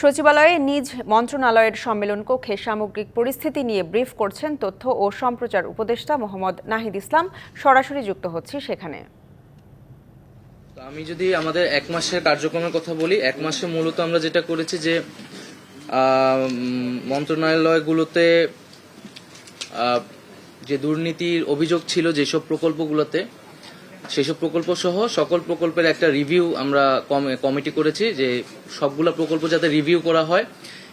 সচিবালয়ে নিজ মন্ত্রণালয়ের সম্মেলন কক্ষে সামগ্রিক পরিস্থিতি নিয়ে ব্রিফ করছেন তথ্য ও সম্প্রচার উপদেষ্টা মোহাম্মদ নাহিদ ইসলাম। সরাসরি যুক্ত হচ্ছি সেখানে। আমি যদি আমাদের এক মাসের কার্যক্রমের কথা বলি, এক মাসে মূলত আমরা যেটা করেছি যে মন্ত্রণালয়গুলোতে যে দুর্নীতির অভিযোগ ছিল, যেসব প্রকল্পগুলোতে সেসব প্রকল্প সহ সকল প্রকল্পের একটা রিভিউ আমরা কম- কমিটি করেছি যে সবগুলো প্রকল্প যাতে রিভিউ করা হয়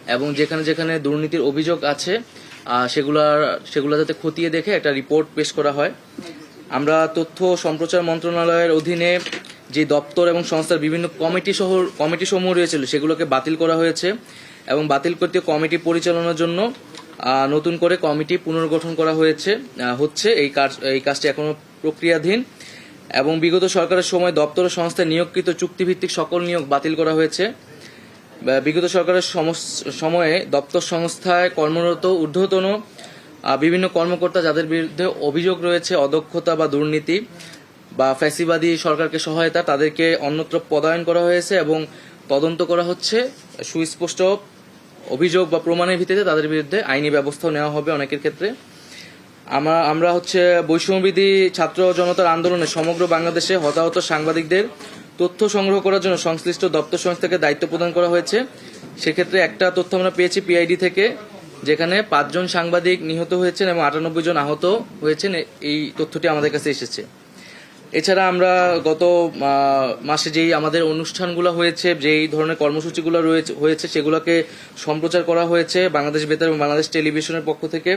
এবং যেখানে যেখানে দুর্নীতির অভিযোগ আছে সেগুলার, সেগুলো যাতে খতিয়ে দেখে একটা রিপোর্ট পেশ করা হয়। আমরা তথ্য সম্প্রচার মন্ত্রণালয়ের অধীনে যে দপ্তর এবং সংস্থার বিভিন্ন কমিটি সহ কমিটি সমূহ রয়েছিল, সেগুলোকে বাতিল করা হয়েছে এবং বাতিল করতে কমিটি পরিচালনার জন্য নতুন করে কমিটি পুনর্গঠন করা হয়েছে হচ্ছে এই কাজ, এই কাজটি এখনও প্রক্রিয়াধীন। এবং বিগত সরকারের সময় দপ্তর ও সংস্থায় নিয়োগকৃত চুক্তিভিত্তিক সকল নিয়োগ বাতিল করা হয়েছে। বিগত সরকারের সময়ে দপ্তর সংস্থায় কর্মরত, ঊর্ধ্বতন বিভিন্ন কর্মকর্তা যাদের বিরুদ্ধে অভিযোগ রয়েছে, অদক্ষতা বা দুর্নীতি বা ফ্যাসিবাদী সরকারকে সহায়তা, তাদেরকে অন্যত্র পদায়ন করা হয়েছে এবং তদন্ত করা হচ্ছে। সুস্পষ্ট অভিযোগ বা প্রমাণের ভিত্তিতে তাদের বিরুদ্ধে আইনি ব্যবস্থা নেওয়া হবে অনেকের ক্ষেত্রে। আমরা আমরা হচ্ছে বৈষম্যবিধি ছাত্র জনতার আন্দোলনে সমগ্র বাংলাদেশে হতাহত সাংবাদিকদের তথ্য সংগ্রহ করার জন্য সংশ্লিষ্ট দপ্তর সংস্থাকে দায়িত্ব প্রদান করা হয়েছে। সেক্ষেত্রে একটা তথ্য আমরা পেয়েছি পিআইডি থেকে, যেখানে পাঁচজন সাংবাদিক নিহত হয়েছেন এবং আটানব্বই জন আহত হয়েছেন। এই তথ্যটি আমাদের কাছে এসেছে। এছাড়া আমরা গত মাসে যেই আমাদের অনুষ্ঠানগুলো হয়েছে, যেই ধরনের কর্মসূচিগুলো রয়েছে, হয়েছে, সেগুলোকে সম্প্রচার করা হয়েছে বাংলাদেশ বেতার এবং বাংলাদেশ টেলিভিশনের পক্ষ থেকে।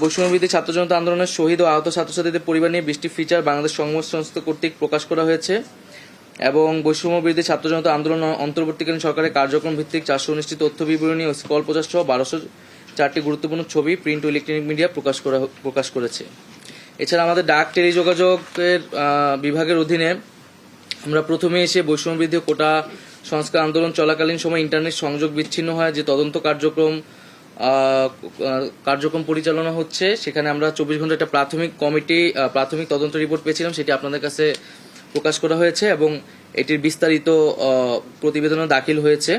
বৈষম্যবিধি ছাত্র জনতা আন্দোলনের শহীদ ও আহত ছাত্রছাত্রীদের পরিবার নিয়ে বৃষ্টি ফিচার বাংলাদেশ সংবাদ সংস্থা কর্তৃক প্রকাশ করা হয়েছে এবং বৈষম্য বিরোধী ছাত্র জনতা আন্দোলন অন্তর্বর্তীকালীন সরকারের কার্যক্রম ভিত্তিক চারশো উনিশটি তথ্য বিবরণী ও স্কল প্রচার সহ বারোশো চারটি গুরুত্বপূর্ণ ছবি প্রিন্ট ও ইলেকট্রনিক মিডিয়া প্রকাশ করা প্রকাশ করেছে। এছাড়া আমাদের ডাক টেলিযোগাযোগের বিভাগের অধীনে আমরা প্রথমে এসে বৈষম্য কোটা সংস্কার আন্দোলন চলাকালীন সময় ইন্টারনেট সংযোগ বিচ্ছিন্ন হয়, যে তদন্ত কার্যক্রম কার্যক্রম পরিচালনা হচ্ছে। সেখানে আমরা চব্বিশ ঘণ্টা একটা প্রাথমিক কমিটি প্রাথমিক তদন্ত রিপোর্ট পেয়েছিলাম, সেটি আপনাদের কাছে প্রকাশ করা হয়েছে এবং এটির বিস্তারিত প্রতিবেদনও দাখিল হয়েছে।